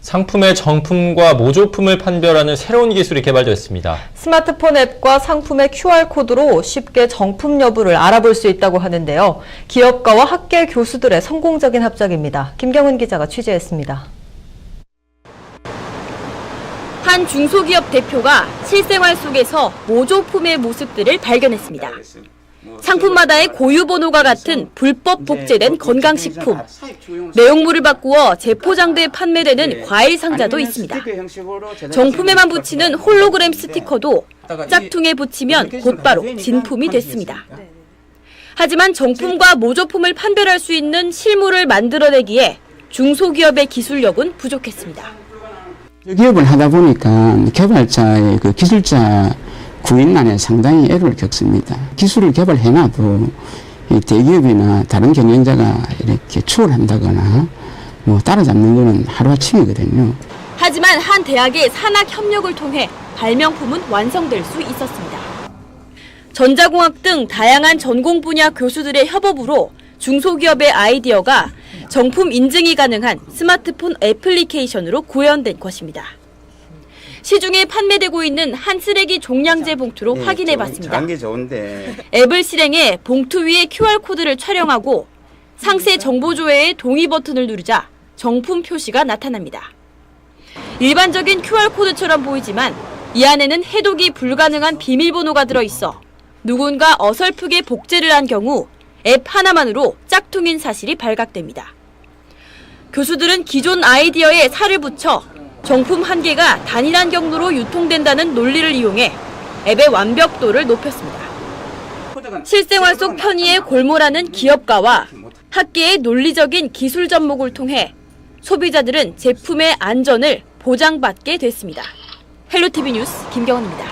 상품의 정품과 모조품을 판별하는 새로운 기술이 개발됐습니다. 스마트폰 앱과 상품의 QR코드로 쉽게 정품 여부를 알아볼 수 있다고 하는데요. 기업가와 학계 교수들의 성공적인 합작입니다. 김경은 기자가 취재했습니다. 한 중소기업 대표가 실생활 속에서 모조품의 모습들을 발견했습니다. 상품마다의 고유 번호가 같은 불법 복제된 건강식품, 내용물을 바꾸어 재포장돼 판매되는 과일 상자도 있습니다. 정품에만 붙이는 홀로그램 스티커도 짝퉁에 붙이면 곧바로 진품이 됐습니다. 하지만 정품과 모조품을 판별할 수 있는 실물을 만들어내기에 중소기업의 기술력은 부족했습니다. 기업을 하다 보니까 개발자의 그 기술자 구인난에 상당히 애로를 겪습니다. 기술을 개발해놔도 이 대기업이나 다른 경영자가 이렇게 추월한다거나 뭐 따라잡는 거는 하루아침이거든요. 하지만 한 대학의 산학 협력을 통해 발명품은 완성될 수 있었습니다. 전자공학 등 다양한 전공 분야 교수들의 협업으로 중소기업의 아이디어가 정품 인증이 가능한 스마트폰 애플리케이션으로 구현된 것입니다. 시중에 판매되고 있는 한 쓰레기 종량제 봉투로 확인해 봤습니다. 장기 좋은데 앱을 실행해 봉투 위에 QR코드를 촬영하고 상세 정보 조회의 동의 버튼을 누르자 정품 표시가 나타납니다. 일반적인 QR코드처럼 보이지만 이 안에는 해독이 불가능한 비밀번호가 들어있어 누군가 어설프게 복제를 한 경우 앱 하나만으로 짝퉁인 사실이 발각됩니다. 교수들은 기존 아이디어에 살을 붙여 정품 한 개가 단일한 경로로 유통된다는 논리를 이용해 앱의 완벽도를 높였습니다. 실생활 속 편의에 골몰하는 기업가와 학계의 논리적인 기술 접목을 통해 소비자들은 제품의 안전을 보장받게 됐습니다. 헬로티비 뉴스 김경원입니다.